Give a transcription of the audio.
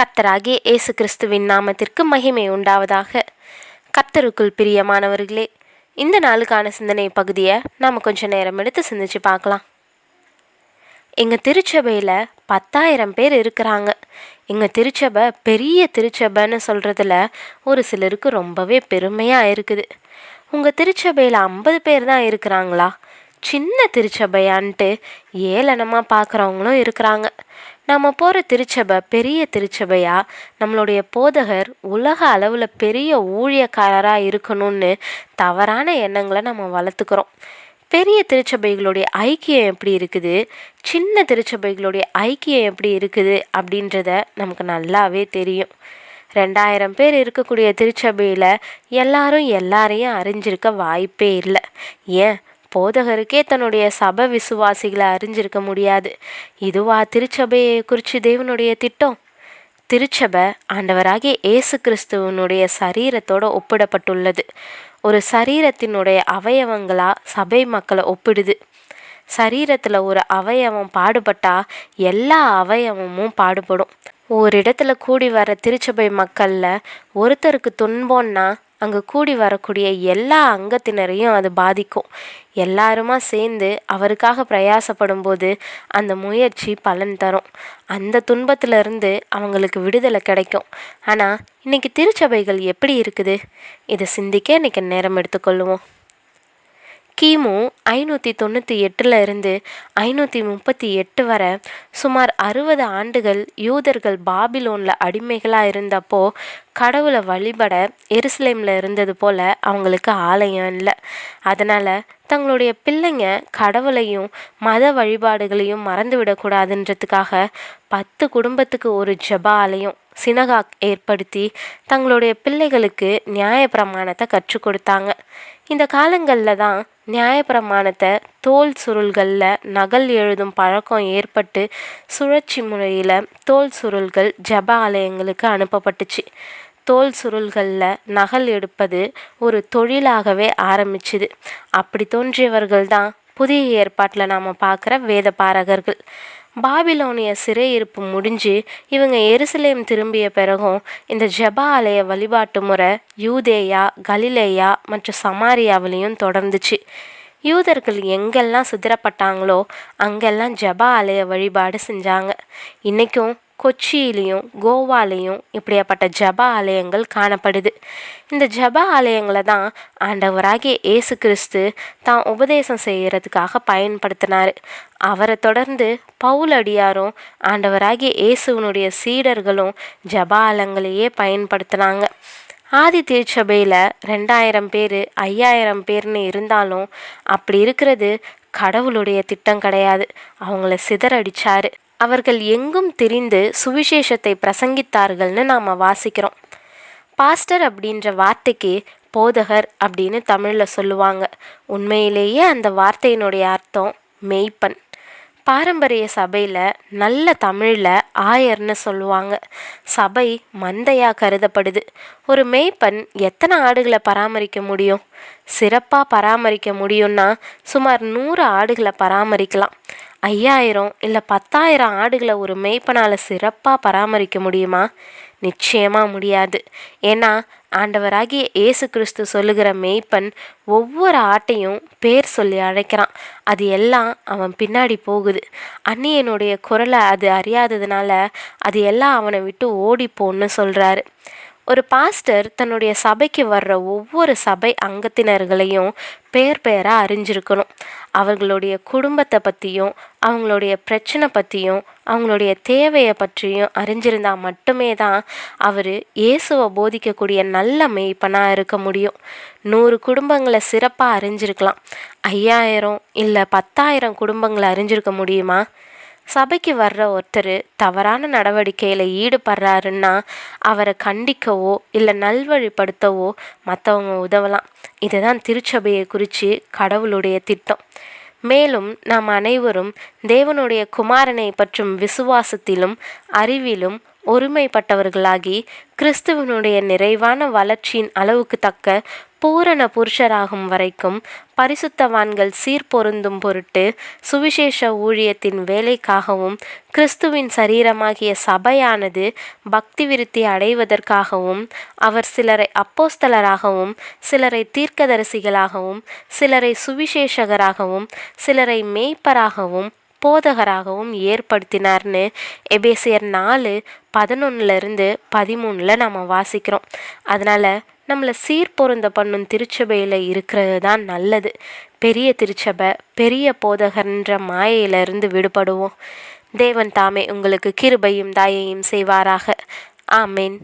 கர்த்தராகிய இயேசு கிறிஸ்துவின் நாமத்திற்கு மகிமை உண்டாவதாக. கர்த்தருக்குள் பிரியமானவர்களே இந்த நாளுக்கான சிந்தனை பகுதியை நாம் கொஞ்சம் நேரம் எடுத்து சிந்திச்சு பார்க்கலாம். எங்கள் திருச்சபையில் பத்தாயிரம் பேர் இருக்கிறாங்க. எங்கள் திருச்சபை பெரிய திருச்சபைன்னு சொல்கிறதுல ஒரு சிலருக்கு ரொம்பவே பெருமையாக இருக்குது. உங்கள் திருச்சபையில் ஐம்பது பேர் தான் இருக்கிறாங்களா? சின்ன திருச்சபையான்ட்டு ஏளனமாக பார்க்குறவங்களும் இருக்கிறாங்க. நம்ம போகிற திருச்சபை பெரிய திருச்சபையாக நம்மளுடைய போதகர் உலக அளவில் பெரிய ஊழியக்காரராக இருக்கணும்னு தவறான எண்ணங்களை நம்ம வளர்த்துக்கிறோம். பெரிய திருச்சபைகளுடைய ஐக்கியம் எப்படி இருக்குது? சின்ன திருச்சபைகளுடைய ஐக்கியம் எப்படி இருக்குது அப்படின்றத நமக்கு நல்லாவே தெரியும். ரெண்டாயிரம் பேர் இருக்கக்கூடிய திருச்சபையில் எல்லாரும் எல்லாரையும் அறிஞ்சிருக்க வாய்ப்பே இல்லை. ஏன்? போதகருக்கே தன்னுடைய சபை விசுவாசிகளை அறிஞ்சிருக்க முடியாது. இதுவா திருச்சபையை குறித்து தேவனுடைய திட்டம்? திருச்சபை ஆண்டவராகிய இயேசு கிறிஸ்துவனுடைய சரீரத்தோட ஒப்பிடப்பட்டுள்ளது. ஒரு சரீரத்தினுடைய அவயவங்களாக சபை மக்களை ஒப்பிடுது. சரீரத்தில் ஒரு அவயவம் பாடுபட்டால் எல்லா அவயவமும் பாடுபடும். ஒரு இடத்துல கூடி வர திருச்சபை மக்களில் ஒருத்தருக்கு துன்பம்னா அங்கே கூடி வரக்கூடிய எல்லா அங்கத்தினரையும் அது பாதிக்கும். எல்லாருமா சேர்ந்து அவருக்காக பிரயாசப்படும் போது அந்த முயற்சி பலன் தரும். அந்த துன்பத்திலிருந்து அவங்களுக்கு விடுதலை கிடைக்கும். ஆனால் இன்னைக்கு திருச்சபைகள் எப்படி இருக்குது? இதை சிந்திக்க இன்றைக்கி நேரம் எடுத்துக்கொள்ளுவோம். கிமு ஐநூற்றி தொண்ணூற்றி எட்டில் இருந்து ஐநூற்றி முப்பத்தி எட்டு வரை சுமார் அறுபது ஆண்டுகள் யூதர்கள் பாபிலோனில் அடிமைகளாக இருந்தப்போ கடவுளை வழிபட எருசலேமில் இருந்தது போல் அவங்களுக்கு ஆலயம் இல்லை. அதனால் தங்களுடைய பிள்ளைங்க கடவுளையும் மத வழிபாடுகளையும் மறந்து விடக்கூடாதுன்றதுக்காக பத்து குடும்பத்துக்கு ஒரு ஜெப ஆலயம் சினகாக் ஏற்படுத்தி தங்களுடைய பிள்ளைகளுக்கு நியாயப்பிரமாணத்தை கற்றுக் கொடுத்தாங்க. இந்த காலங்களில் தான் நியாயப்பிரமாணத்தை தோல் சுருள்களில் நகல் எழுதும் பழக்கம் ஏற்பட்டு சுழற்சி முறையில் தோல் சுருள்கள் ஜப ஆலயங்களுக்கு அனுப்பப்பட்டுச்சு. தோல் சுருள்களில் நகல் எடுப்பது ஒரு தொழிலாகவே ஆரம்பிச்சுது. அப்படி தோன்றியவர்கள் தான் புதிய ஏற்பாட்டில் நாம் பார்க்குற வேத பாரகர்கள். பாபிலோனிய சிறையிருப்பு முடிஞ்சு இவங்க எருசலேம் திரும்பிய பிறகும் இந்த ஜெப ஆலய வழிபாட்டு முறை யூதேயா கலிலேயா மற்றும் சமாரியாவிலையும் தொடர்ந்துச்சு. யூதர்கள் எங்கெல்லாம் சிதறப்பட்டாங்களோ அங்கெல்லாம் ஜெப ஆலய வழிபாடு செஞ்சாங்க. இன்றைக்கும் கொச்சியிலையும் கோவாலையும் இப்படியாப்பட்ட ஜப ஆலயங்கள் காணப்படுது. இந்த ஜப ஆலயங்களை தான் ஆண்டவராகிய இயேசு கிறிஸ்து தான் உபதேசம் செய்கிறதுக்காக பயன்படுத்தினார். அவரை தொடர்ந்து பவுல் அடியாரும் ஆண்டவராகிய இயேசுவனுடைய சீடர்களும் ஜப ஆலயங்களையே பயன்படுத்தினாங்க. ஆதி திருச்சபையில் ரெண்டாயிரம் பேர் ஐயாயிரம் பேர்னு இருந்தாலும் அப்படி இருக்கிறது கடவுளுடைய திட்டம் கிடையாது. அவங்கள சிதறடிச்சார். அவர்கள் எங்கும் திரிந்து சுவிசேஷத்தை பிரசங்கித்தார்கள்னு நாம் வாசிக்கிறோம். பாஸ்டர் அப்படின்ற வார்த்தைக்கு போதகர் அப்படின்னு தமிழில் சொல்லுவாங்க. உண்மையிலேயே அந்த வார்த்தையினுடைய அர்த்தம் மெய்ப்பன் பாரம்பரிய சபையில் நல்ல தமிழில் ஆயர்னு சொல்லுவாங்க. சபை மந்தையாக கருதப்படுது. ஒரு மெய்ப்பன் எத்தனை ஆடுகளை பராமரிக்க முடியும்? சிறப்பாக பராமரிக்க முடியும்னா சுமார் நூறு ஆடுகளை பராமரிக்கலாம். ஐயாயிரம் இல்லை பத்தாயிரம் ஆடுகளை ஒரு மெய்ப்பனால் சிறப்பாக பராமரிக்க முடியுமா? நிச்சயமாக முடியாது. ஏன்னா ஆண்டவராகிய இயேசு கிறிஸ்து சொல்லுகிற மெய்ப்பன் ஒவ்வொரு ஆட்டையும் பேர் சொல்லி அழைக்கிறான். அது எல்லாம் அவன் பின்னாடி போகுது. அன்னியனுடைய குரலை அது அறியாததுனால அது எல்லாம் அவனை விட்டு ஓடிப்போன்னு சொல்கிறாரு ஒரு பாஸ்டர் தன்னுடைய சபைக்கு வர்ற ஒவ்வொரு சபை அங்கத்தினர்களையும் பேர் பேராக அறிஞ்சிருக்கணும். அவர்களுடைய குடும்பத்தை பற்றியும் அவங்களுடைய பிரச்சனை பற்றியும் அவங்களுடைய தேவையை பற்றியும் அறிஞ்சிருந்தால் மட்டுமே தான் அவர் இயேசுவை போதிக்கக்கூடிய நல்ல மெய்ப்பனாக இருக்க முடியும். நூறு குடும்பங்களை சிறப்பாக அறிஞ்சிருக்கலாம். ஐயாயிரம் இல்லை பத்தாயிரம் குடும்பங்களை அறிஞ்சிருக்க முடியுமா? சபைக்கு வர்ற ஒருத்தர் தவறான நடவடிக்கையில் ஈடுபடுறாருன்னா அவரை கண்டிக்கவோ இல்லை நல்வழிப்படுத்தவோ மற்றவங்க உதவலாம். இதுதான் திருச்சபையை குறித்து கடவுளுடைய திட்டம். மேலும் நாம் அனைவரும் தேவனுடைய குமாரனை பற்றும் விசுவாசத்திலும் அறிவிலும் ஒருமைப்பட்டவர்களாகி கிறிஸ்துவனுடைய நிறைவான வளர்ச்சியின் அளவுக்கு தக்க பூரண புருஷராகும் வரைக்கும் பரிசுத்தவான்கள் சீர்பொருந்தும் பொருட்டு சுவிசேஷ ஊழியத்தின் வேலைக்காகவும் கிறிஸ்துவின் சரீரமாகிய சபையானது பக்தி விருத்தி அடைவதற்காகவும் அவர் சிலரை அப்போஸ்தலராகவும் சிலரை தீர்க்கதரிசிகளாகவும் சிலரை சுவிசேஷகராகவும் சிலரை மேய்ப்பராகவும் போதகராகவும் ஏற்படுத்தினார்னு எபேசியர் நாலு பதினொன்னுலேருந்து பதிமூணில் நம்ம வாசிக்கிறோம். அதனால் நம்மளை சீர்பொருந்த பண்ணும் திருச்சபையில் இருக்கிறது தான் நல்லது. பெரிய திருச்சபை பெரிய போதகர்ன்ற மாயையிலிருந்து விடுபடுவோம். தேவன் தாமே உங்களுக்கு கிருபையும் தாயையும் செய்வாராக. ஆமேன்.